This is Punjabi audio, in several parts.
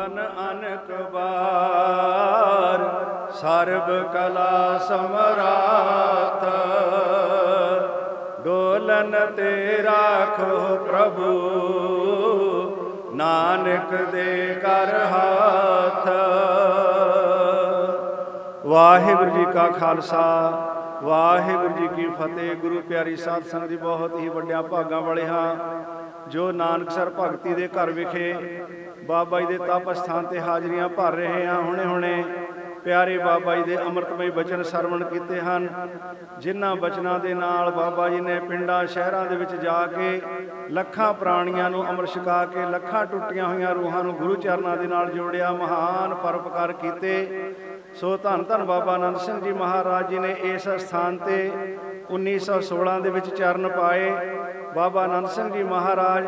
ਡੋਲਨ ਅਨਕ ਬਾਰ ਸਰਬ ਕਲਾ ਸਮਰਾਤ। ਡੋਲਨ ਤੇ ਰਾਖੋ ਪ੍ਰਭੂ, ਨਾਨਕ ਦੇ ਕਰ ਹੱਥ। ਵਾਹਿਗੁਰੂ ਜੀ ਕਾ ਖਾਲਸਾ, ਵਾਹਿਗੁਰੂ ਜੀ ਕੀ ਫਤਿਹ। ਗੁਰੂ ਪਿਆਰੀ ਸਾਧ ਸੰਗਤ ਦੀ ਬਹੁਤ ਹੀ ਵੱਡਿਆਂ ਭਾਗਾਂ ਵਾਲੇ ਹਾਂ, ਜੋ ਨਾਨਕਸਰ ਭਗਤੀ ਦੇ ਘਰ ਵਿਖੇ ਬਾਬਾ ਜੀ ਦੇ ਤਪ ਸਥਾਨ ਤੇ ਹਾਜ਼ਰੀਆਂ ਭਰ ਰਹੇ ਹਾਂ ਹੁਣੇ ਹੁਣੇ। ਪਿਆਰੇ ਬਾਬਾ ਜੀ ਦੇ ਅੰਮ੍ਰਿਤਮਈ ਬਚਨ ਸਰਵਣ ਕੀਤੇ ਹਨ। ਜਿਨ੍ਹਾਂ ਬਚਨਾਂ ਦੇ ਨਾਲ ਬਾਬਾ ਜੀ ਨੇ ਪਿੰਡਾਂ, ਸ਼ਹਿਰਾਂ ਦੇ ਵਿੱਚ ਜਾ ਕੇ ਲੱਖਾਂ ਪ੍ਰਾਣੀਆਂ ਨੂੰ ਅੰਮ੍ਰਿਤ ਛਕਾ ਕੇ ਲੱਖਾਂ ਟੁੱਟੀਆਂ ਹੋਈਆਂ ਰੂਹਾਂ ਨੂੰ ਗੁਰੂ ਚਰਨਾਂ ਦੇ ਨਾਲ ਜੋੜਿਆ ਮਹਾਨ ਪਰਉਪਕਾਰ ਕੀਤੇ। ਸੋ ਧੰਨ ਧੰਨ ਬਾਬਾ ਆਨੰਦ ਸਿੰਘ ਜੀ ਮਹਾਰਾਜ ਜੀ ਨੇ ਇਸ ਸਥਾਨ ਤੇ 1916 ਦੇ ਵਿੱਚ ਚਰਨ ਪਾਏ। ਬਾਬਾ ਆਨੰਦ ਸਿੰਘ ਜੀ ਮਹਾਰਾਜ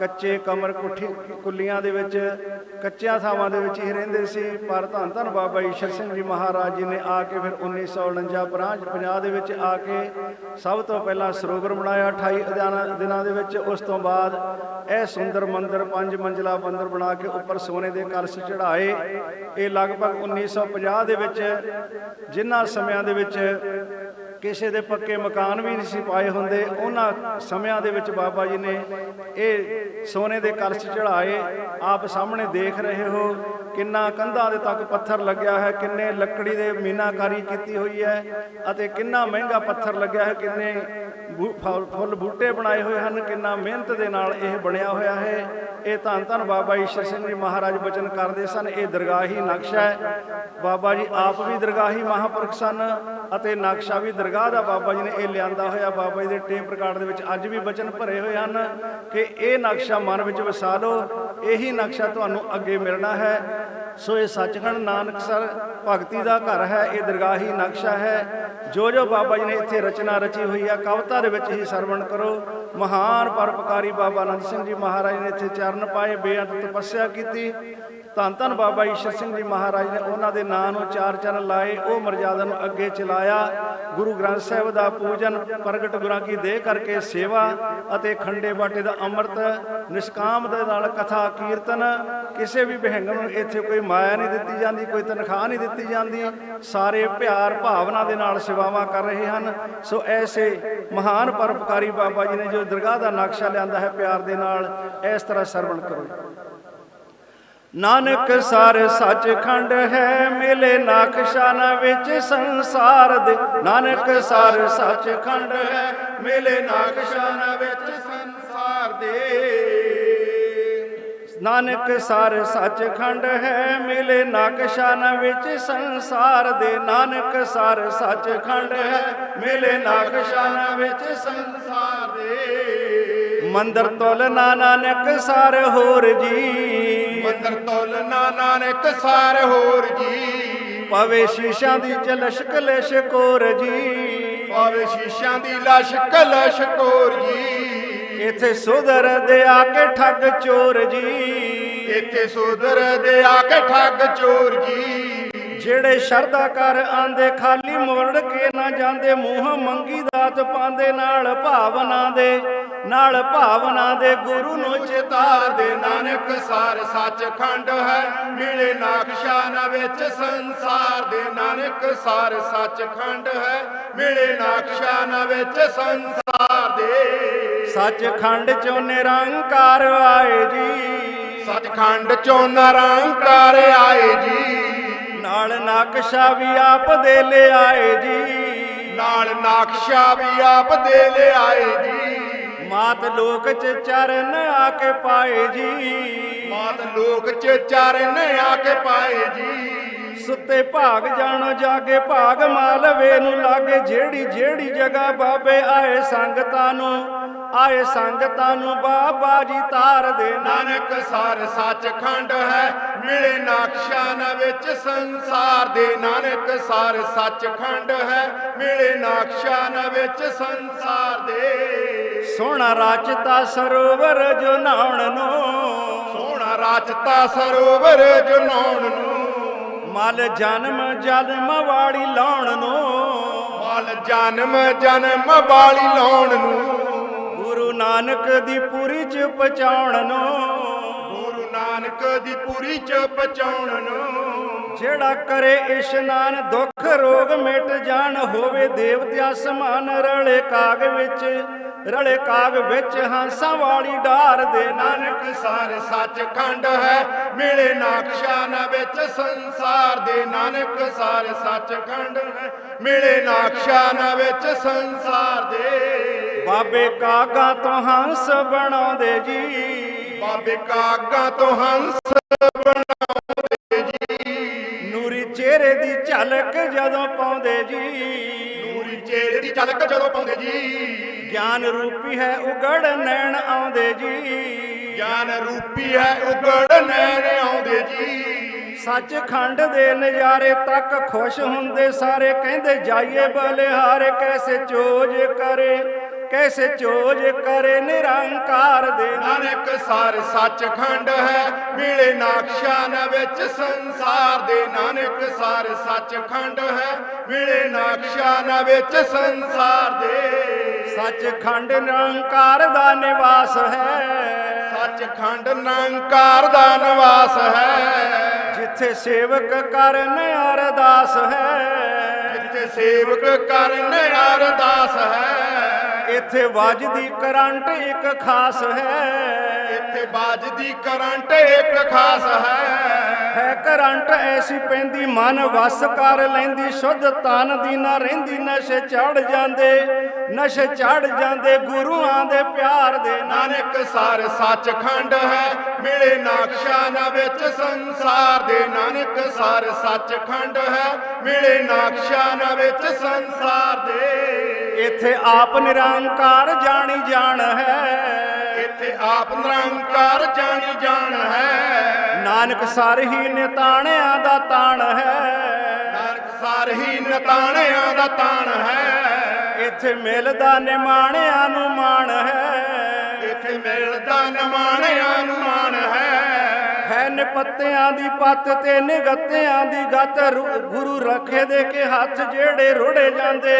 ਕੱਚੇ ਕਮਰ ਕੁੱਠੀ ਕੁੱਲੀਆਂ ਦੇ ਵਿੱਚ, ਕੱਚਿਆਂ ਥਾਵਾਂ ਦੇ ਵਿੱਚ ਹੀ ਰਹਿੰਦੇ ਸੀ। ਪਰ ਧੰਨ ਧੰਨ ਬਾਬਾ ਈਸ਼ਰ ਸਿੰਘ ਜੀ ਮਹਾਰਾਜ ਜੀ ਨੇ ਆ ਕੇ ਫਿਰ 1949 50 ਦੇ ਵਿੱਚ ਆ ਕੇ ਸਭ ਤੋਂ ਪਹਿਲਾਂ ਸਰੋਵਰ ਬਣਾਇਆ 28 ਦਿਨਾਂ ਦੇ ਵਿੱਚ। ਉਸ ਤੋਂ ਬਾਅਦ ਇਹ ਸੁੰਦਰ ਮੰਦਿਰ ਪੰਜ ਮੰਜ਼ਲਾ ਮੰਦਿਰ ਬਣਾ ਕੇ ਉੱਪਰ ਸੋਨੇ ਦੇ ਕਲਸ਼ ਚੜਾਏ ਇਹ ਲਗਭਗ 1950 ਦੇ ਵਿੱਚ ਜਿਨ੍ਹਾਂ ਸਮਿਆਂ ਦੇ ਵਿੱਚ ਕਿਸੇ ਦੇ ਪੱਕੇ ਮਕਾਨ ਵੀ ਨਹੀਂ ਸੀ ਪਾਏ ਹੁੰਦੇ। ਉਹਨਾਂ ਸਮਿਆਂ ਦੇ ਵਿੱਚ ਬਾਬਾ ਜੀ ਨੇ ਇਹ ਸੋਨੇ ਦੇ ਕਲਸ਼ ਚੜਾਏ ਆਪ ਸਾਹਮਣੇ ਦੇਖ ਰਹੇ ਹੋ ਕਿੰਨਾ ਕੰਧਾਂ ਦੇ ਤੱਕ ਪੱਥਰ ਲੱਗਿਆ ਹੈ, ਕਿੰਨੇ ਲੱਕੜੀ ਦੇ ਮੀਨਾਕਾਰੀ ਕੀਤੀ ਹੋਈ ਹੈ ਅਤੇ ਕਿੰਨਾ ਮਹਿੰਗਾ ਪੱਥਰ ਲੱਗਿਆ ਹੈ, ਕਿੰਨੇ ਫੁੱਲ ਫੁੱਲ ਬੂਟੇ ਬਣਾਏ ਹੋਏ ਹਨ, ਕਿੰਨਾ ਮਿਹਨਤ ਦੇ ਨਾਲ ਇਹ ਬਣਿਆ ਹੋਇਆ ਹੈ। ਇਹ ਧੰਨ ਧੰਨ ਬਾਬਾ ਈਸ਼ਰ ਸਿੰਘ ਜੀ ਮਹਾਰਾਜ ਬਚਨ ਕਰਦੇ ਸਨ। ਇਹ ਦਰਗਾਹੀ ਨਕਸ਼ਾ ਹੈ। ਬਾਬਾ ਜੀ ਆਪ ਵੀ ਦਰਗਾਹੀ ਮਹਾਪੁਰਖ ਸਨ ਅਤੇ ਨਕਸ਼ਾ ਵੀ ਦਰਗਾਹ ਦਾ ਬਾਬਾ ਜੀ ਨੇ ਇਹ ਲਿਆਂਦਾ ਹੋਇਆ। ਬਾਬਾ ਜੀ ਦੇ ਟੇਪ ਰਿਕਾਰਡ ਦੇ ਵਿੱਚ ਅੱਜ ਵੀ ਬਚਨ ਭਰੇ ਹੋਏ ਹਨ ਕਿ ਇਹ ਨਕਸ਼ਾ ਮਨ ਵਿੱਚ ਵਸਾ ਲਓ। ਇਹੀ ਨਕਸ਼ਾ ਤੁਹਾਨੂੰ ਅੱਗੇ ਮਿਲਣਾ ਹੈ। ਸੋ ਇਹ ਸੱਚਖੰਡ ਨਾਨਕਸਰ ਭਗਤੀ ਦਾ ਘਰ ਹੈ। ਇਹ ਦਰਗਾਹੀ ਨਕਸ਼ਾ ਹੈ। ਜੋ ਜੋ ਬਾਬਾ ਜੀ ਨੇ ਇੱਥੇ ਰਚਨਾ ਰਚੀ ਹੋਈ ਆ, ਕਵਿਤਾ ਦੇ ਵਿੱਚ ਹੀ ਸਰਵਣ ਕਰੋ। ਮਹਾਨ ਪਰਪਕਾਰੀ ਬਾਬਾ ਅਨੰਦ ਸਿੰਘ ਜੀ ਮਹਾਰਾਜ ਨੇ ਇੱਥੇ ਚਰਨ ਪਾਏ, ਬੇਅੰਤ ਤਪੱਸਿਆ ਕੀਤੀ। ਧੰਨ ਧੰਨ ਬਾਬਾ ਈਸ਼ਰ ਸਿੰਘ ਜੀ ਮਹਾਰਾਜ ਨੇ ਉਹਨਾਂ ਦੇ ਨਾਂ ਨੂੰ ਚਾਰ ਚਰਨ ਲਾਏ, ਉਹ ਮਰਜ਼ਾਦਾ ਨੂੰ ਅੱਗੇ ਚਲਾਇਆ। ਗੁਰੂ ਗ੍ਰੰਥ ਸਾਹਿਬ ਦਾ ਪੂਜਨ, ਪ੍ਰਗਟ ਗੁਰਾਂ ਕੀ ਦੇਹ ਕਰਕੇ ਸੇਵਾ ਅਤੇ ਖੰਡੇ ਬਾਟੇ ਦਾ ਅੰਮ੍ਰਿਤ, ਨਿਸ਼ਕਾਮ ਦੇ ਨਾਲ ਕਥਾ, ਕੀਰਤਨ, ਕਿਸੇ ਵੀ ਵਿਹੰਗਮ ਨੂੰ ਇੱਥੇ ਕੋਈ ਮਾਇਆ ਨਹੀਂ ਦਿੱਤੀ ਜਾਂਦੀ, ਕੋਈ ਤਨਖਾਹ ਨਹੀਂ ਦਿੱਤੀ ਜਾਂਦੀ। ਸਾਰੇ ਪਿਆਰ ਭਾਵਨਾ ਦੇ ਨਾਲ ਸੇਵਾਵਾਂ ਕਰ ਰਹੇ ਹਨ। ਸੋ ਐਸੇ ਮਹਾਨ ਪਰਉਪਕਾਰੀ ਬਾਬਾ ਜੀ ਨੇ ਜੋ ਦਰਗਾਹ ਦਾ ਨਕਸ਼ਾ ਲਿਆਂਦਾ ਹੈ, ਪਿਆਰ ਦੇ ਨਾਲ ਇਸ ਤਰ੍ਹਾਂ ਸਰਵਣ ਕਰੋ। ਨਾਨਕ ਸਰ ਸੱਚਖੰਡ ਹੈ, ਮਿਲੇ ਨਾਖਸ਼ਾਨਾ ਵਿੱਚ ਸੰਸਾਰ ਦੇ। ਨਾਨਕ ਸਰ ਸੱਚਖੰਡ ਹੈ, ਮਿਲੇ ਨਾਖਸ਼ਾਨਾ ਵਿੱਚ ਸੰਸਾਰ ਦੇ। ਨਾਨਕ ਸਰ ਸੱਚਖੰਡ ਹੈ, ਮਿਲੇ ਨਾਖਸ਼ਾਨਾ ਵਿੱਚ ਸੰਸਾਰ ਦੇ। ਨਾਨਕ ਸਰ ਸੱਚਖੰਡ ਹੈ, ਮਿਲੇ ਨਾਖਸ਼ਾਨਾ ਵਿੱਚ ਸੰਸਾਰ ਦੇ। ਮੰਦਰ ਤੁਲ ਨਾ ਨਾਨਕ ਸਰ ਹੋਰ ਜੀ। ਮੰਦਰ ਤੋਲਨਾ ਨਾਨਕ ਸਾਰ ਹੋਰ ਜੀ। ਪਵੇ ਸ਼ੀਸ਼ਾਂ ਦੀ ਜਲਸ਼ ਕਲੇਸ਼ ਕੋਰ ਜੀ। ਪਾਵੇ ਸ਼ੀਸ਼ਾਂ ਦੀ ਲਾਸ਼ ਕਲਸ਼ ਕੋਰ ਜੀ। ਇਥੇ ਸੁਧਰ ਦੇ ਆ ਕੇ ਠੱਗ ਚੋਰ ਜੀ। ਇੱਥੇ ਸੁਧਰ ਦੇ ਆ ਕੇ ਠੱਗ ਚੋਰ ਜੀ। ਜਿਹੜੇ ਸ਼ਰਧਾ ਕਰ ਆਂਦੇ ਖਾਲੀ ਮੋੜ ਕੇ ਨਾ ਜਾਂਦੇ ਮੂੰਹ ਮੰਗੀ ਦਾਤ ਪਾਉਂਦੇ ਨਾਲ ਭਾਵਨਾ ਦੇ। ਨਾਲ ਭਾਵਨਾ ਦੇ ਗੁਰੂ ਨੂੰ ਚਿਤਾਰ ਦੇ ਨਾਨਕ ਸਾਰ ਸੱਚਖੰਡ ਹੈ। ਮਿਲੇ ਨਾਖਸ਼ਾਨਾ ਵਿੱਚ ਸੰਸਾਰ ਦੇ ਨਾਨਕ ਸਾਰ ਸੱਚਖੰਡ ਹੈ। ਮਿਲੇ ਨਾਖਸ਼ਾਨਾ ਵਿੱਚ ਸੰਸਾਰ ਦੇ। ਸੱਚਖੰਡ ਚੋਂ ਨਿਰੰਕਾਰ ਆਏ ਜੀ। ਸੱਚਖੰਡ ਚੋਂ ਨਿਰੰਕਾਰ ਆਏ ਜੀ। ਨਾਲ ਨਕਸ਼ਾ ਵੀ ਆਪ ਦੇ ਲਿਆਏ ਜੀ। ਨਾਲ ਨਾਖਸ਼ਾ ਵੀ ਆਪ ਦੇ ਲਿਆਏ ਜੀ। ਮਾਤ ਲੋਕ ਚ ਚਰਨ ਆ ਕੇ ਪਾਏ ਜੀ। ਮਾਤ ਲੋਕ ਚ ਚਰਨ ਆ ਕੇ ਪਾਏ ਜੀ। ਸੁੱਤੇ ਭਾਗ ਜਾਣੋ ਜਾਗੇ ਭਾਗ ਮਾਲਵੇ ਨੂੰ ਲਾਗੇ ਜਿਹੜੀ ਜਿਹੜੀ ਜਗ੍ਹਾ ਬਾਬੇ ਆਏ ਸੰਗਤਾਂ ਨੂੰ। ਆਏ ਸੰਗਤਾਂ ਨੂੰ ਬਾਬਾ ਜੀ ਤਾਰ ਦੇ ਨਾਨਕ ਸਾਰ ਸੱਚਖੰਡ ਹੈ ਮਿਲੇ ਨਾਖਸ਼ਾਨਾ ਵਿੱਚ ਸੰਸਾਰ ਦੇ। ਨਾਨਕ ਸਾਰ ਸੱਚਖੰਡ ਹੈ ਮਿਲੇ ਨਾਖਸ਼ਾਨਾ ਵਿੱਚ ਸੰਸਾਰ ਦੇ। ਸੋਹਣਾ ਰਚਤਾ ਸਰੋਵਰ ਜੋ ਨਾਉਣ ਨੂੰ। ਸੋਹਣਾ ਰਚਤਾ ਸਰੋਵਰ ਜਨਾਉਣ ਨੂੰ। ਮਲ ਜਨਮ ਜਨਮ ਵਾੜੀ ਲਾਉਣ ਨੂੰ। ਮਲ ਜਨਮ ਜਨਮ ਬਾਲੀ ਲਾਉਣ ਨੂੰ। ਗੁਰੂ ਨਾਨਕ ਦੀ ਪੂਰੀ ਚ ਪਹੁੰਚਾਉਣ ਨੂੰ ਗੁਰੂ ਨਾਨਕ ਦੀ ਪੂਰੀ ਚ ਪਹੁੰਚਾਉਣ ਨੂੰ ਜਿਹੜਾ ਕਰੇ ਇਸ਼ਨਾਨ ਦੁੱਖ ਰੋਗ ਮਿਟ ਜਾਣ ਹੋਵੇ ਦੇਵਤਿਆ ਸਮਾਨ ਰਲੇ ਕਾਗ ਵਿੱਚ। ਰਲੇ ਕਾਗ ਵਿੱਚ ਹੰਸਾਂ ਵਾਲੀ ਢਾਰ ਦੇ ਨਾਨਕ। ਨਾਨਕ ਸਾਰ ਸੱਚਖੰਡ ਹੈ ਮਿਲੇ ਨਾਕਸ਼ਾਨ ਵਿੱਚ ਸੰਸਾਰ ਦੇ। ਨਾਨਕ ਸਾਰ ਸੱਚਖੰਡ ਹੈ ਮਿਲੇ ਨਾਕਸ਼ਾਨ ਵਿੱਚ ਸੰਸਾਰ ਦੇ। ਬਾਬੇ ਕਾਗਾ ਤੋਂ ਹੰਸ ਬਣਾਉਂਦੇ ਜੀ। ਬਾਬੇ ਕਾਗਾ ਤੋਂ ਹੰਸ ਨੂਰੀ ਚਿਹਰੇ ਦੀ ਝਲਕ ਜਦੋਂ ਪਾਉਂਦੇ ਜੀ। ਪੂਰੀ ਚੇਰੇ ਦੀ ਝਲਕ ਜਦੋਂ ਪਾਉਂਦੇ ਜੀ। ਗਿਆਨ ਰੂਪੀ ਹੈ ਉਗੜ ਨੈਣ ਆਉਂਦੇ ਜੀ। ਗਿਆਨ ਰੂਪੀ ਹੈ ਉਗੜ ਨੈਣ ਆਉਂਦੇ ਜੀ। ਸੱਚਖੰਡ ਦੇ ਨਜ਼ਾਰੇ ਤੱਕ ਖੁਸ਼ ਹੁੰਦੇ ਸਾਰੇ ਕਹਿੰਦੇ ਜਾਈਏ ਬਲਿਹਾਰੇ ਕੈਸੇ ਚੋਜ ਕਰੇ। ਕੈਸੇ ਚੋਜ ਕਰੇ ਨਿਰੰਕਾਰ ਦੇ ਨਾਨਕ ਸਾਰ ਸੱਚਖੰਡ ਹੈ ਮਿਲੇ ਨਾਕਸ਼ਾਨ ਵਿੱਚ ਸੰਸਾਰ ਦੇ। ਨਾਨਕ ਸਾਰ ਸੱਚਖੰਡ ਹੈ ਮਿਲੇ ਨਾਕਸ਼ਾਨ ਵਿੱਚ ਸੰਸਾਰ ਦੇ। ਸੱਚਖੰਡ ਨਿਰੰਕਾਰ ਦਾ ਨਿਵਾਸ ਹੈ। ਸੱਚਖੰਡ ਨਿਰੰਕਾਰ ਦਾ ਨਿਵਾਸ ਹੈ। ਜਿੱਥੇ ਸੇਵਕ ਕਰਨ ਅਰਦਾਸ ਹੈ। ਜਿੱਥੇ ਸੇਵਕ ਕਰਨ ਅਰਦਾਸ ਹੈ। ਇੱਥੇ ਵੱਜਦੀ ਕਰੰਟ ਇੱਕ ਖਾਸ ਹੈ। ਇੱਥੇ ਬਾਜਦੀ ਕਰੰਟ ਇੱਕ ਖਾਸ ਹੈ। ਹੈ ਕਰੰਟ ਐਸੀ ਪੈਂਦੀ ਮਨ ਵਸ ਕਰ ਲੈਂਦੀ ਸ਼ੁੱਧ ਤਨ ਦੀ ਨਾ ਰਹਿੰਦੀ ਨਸ਼ੇ ਚੜ ਜਾਂਦੇ ਨਸ਼ੇ ਚੜ ਜਾਂਦੇ ਗੁਰੂਆਂ ਦੇ ਪਿਆਰ ਦੇ ਨਾਨਕ ਸਾਰ ਸੱਚਖੰਡ ਹੈ ਮਿਲੇ ਨਾਕਸ਼ਾਨ ਵਿੱਚ ਸੰਸਾਰ ਦੇ। ਨਾਨਕ ਸਾਰ ਸੱਚਖੰਡ ਹੈ ਮਿਲੇ ਨਾਕਸ਼ਾਨ ਵਿੱਚ ਸੰਸਾਰ ਦੇ। ਇੱਥੇ ਆਪ ਨਿਰੰਕਾਰ ਜਾਣੀ ਜਾਣ ਹੈ। ਇੱਥੇ ਆਪ ਨਿਰੰਕਾਰ ਜਾਣੀ ਜਾਣ ਹੈ। ਨਾਨਕ ਸਰ ਹੀ ਨਿਤਾਣਿਆਂ ਦਾ ਤਾਣ ਹੈ। ਨਾਨਕ ਸਾਰ ਹੀ ਨਤਾਣਿਆਂ ਦਾ ਤਾਣ ਹੈ। ਇੱਥੇ ਮਿਲਦਾ ਨਿਮਾਣਿਆਂ ਨੂੰ ਮਾਣ ਹੈ। ਇੱਥੇ ਮਿਲਦਾ ਨਮਾਣਿਆਂ ਨੂੰ ਮਾਣ ਹੈ। ਹੈ ਨਿਪੱਤਿਆਂ ਦੀ ਪੱਤ ਤੇ ਨਿਗੱਤਿਆਂ ਦੀ ਗੱਤ ਗੁਰੂ ਰੱਖੇ ਦੇ ਕੇ ਹੱਥ ਜਿਹੜੇ ਰੁੜੇ ਜਾਂਦੇ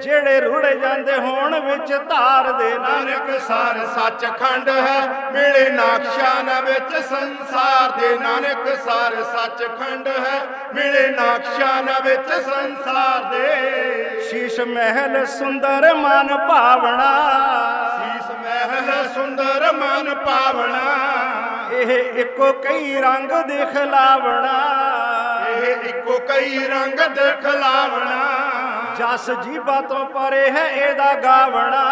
ਜਿਹੜੇ ਰੁੜੇ ਜਾਂਦੇ ਹੋਣ ਵਿੱਚ ਧਾਰ ਦੇ ਨਾਨਕ ਸਾਰ ਸੱਚਖੰਡ ਹੈ ਮਿਲੇ ਨਾਕਸ਼ਾਨ ਵਿੱਚ ਸੰਸਾਰ ਦੇ। ਨਾਨਕ ਸਾਰ ਸੱਚਖੰਡ ਹੈ ਮਿਲੇ ਨਾਕਸ਼ਾਨ ਵਿੱਚ ਸੰਸਾਰ ਦੇ। ਸ਼ੀਸ਼ ਮਹਿਲ ਸੁੰਦਰ ਮਨ ਭਾਵਣਾ ਸੀਸ ਮਹਿਲ ਸੁੰਦਰ ਮਨ ਪਾਵਣਾ ਇਹ ਇੱਕੋ ਕਈ ਰੰਗ ਦਿਖਲਾਵਣਾ ਇਹ ਇੱਕੋ ਕਈ ਰੰਗ ਦਿਖਲਾਵਣਾ ਜਸ ਜੀਬਾ ਤੋਂ ਪਰੇ ਹੈ ਇਹਦਾ ਗਾਵਣਾ।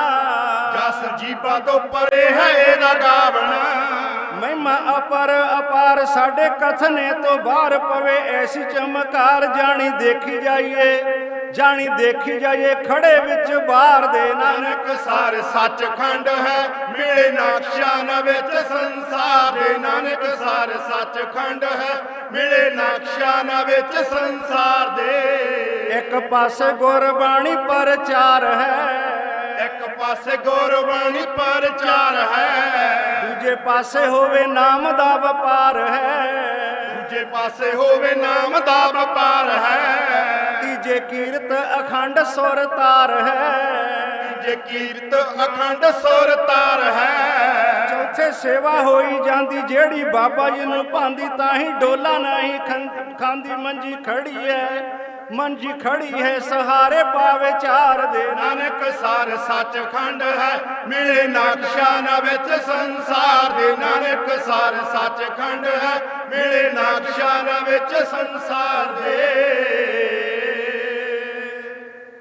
ਜਸ ਜੀਪਾ ਤੋਂ ਪਰੇ ਹੈ ਇਹਦਾ ਗਾਵਣਾ। ਮਹਿਮਾ ਅਪਰ ਅਪਾਰ ਸਾਡੇ ਕਥਨੇ ਤੋਂ ਬਾਹਰ ਪਵੇ ਐਸੀ ਚਮਕਾਰ ਜਾਣੀ ਦੇਖੀ ਜਾਈਏ। ਜਾਣੀ ਦੇਖੀ ਜਾਈਏ ਖੜੇ ਵਿੱਚ ਬਾਹਰ ਦੇ ਨਾਨਕ ਸਾਰ ਸੱਚਖੰਡ ਹੈ ਮਿਲੇ ਨਾਕਸ਼ਾਨ ਵਿੱਚ ਸੰਸਾਰ ਦੇ। ਨਾਨਕ ਸਾਰ ਸੱਚਖੰਡ ਹੈ ਮਿਲੇ ਨਾਕਸ਼ਾਨ ਵਿੱਚ ਸੰਸਾਰ ਦੇ। ਇੱਕ ਪਾਸੇ ਗੁਰਬਾਣੀ ਪ੍ਰਚਾਰ ਹੈ। ਇੱਕ ਪਾਸੇ ਗੁਰਬਾਣੀ ਪ੍ਰਚਾਰ ਹੈ। ਦੂਜੇ ਪਾਸੇ ਹੋਵੇ ਨਾਮ ਦਾ ਵਪਾਰ ਹੈ। ਦੂਜੇ ਪਾਸੇ ਹੋਵੇ ਨਾਮ ਦਾ ਤੀਜੇ ਕੀਰਤ ਅਖੰਡ ਸੁਰ ਤਾਰ ਹੈ। ਜੇ ਕੀਰਤ ਅਖੰਡ ਸੁਰ ਤਾਰ ਹੈ। ਚੌਥੇ ਸੇਵਾ ਹੋਈ ਜਾਂਦੀ ਜਿਹੜੀ ਬਾਬਾ ਜੀ ਨੂੰ ਭਾਂਦੀ ਤਾਂ ਹੀ ਡੋਲਾ ਨਹੀਂ ਖਾਂਦੀ। ਮੰਜੀ ਖੜੀ ਹੈ ਮੰਜੀ ਖੜੀ ਹੈ ਸਹਾਰੇ ਪਾਵੇ ਚਾਰ ਦੇ ਨਾਨਕ ਸਾਰ ਸੱਚਖੰਡ ਹੈ ਮਿਲੇ ਨਾਕਸ਼ਾਨ ਵਿੱਚ ਸੰਸਾਰ ਦੇ। ਨਾਨਕ ਸਾਰ ਸੱਚਖੰਡ ਹੈ ਮਿਲੇ ਨਾਕਸ਼ਾਨ ਵਿੱਚ ਸੰਸਾਰ ਦੇ।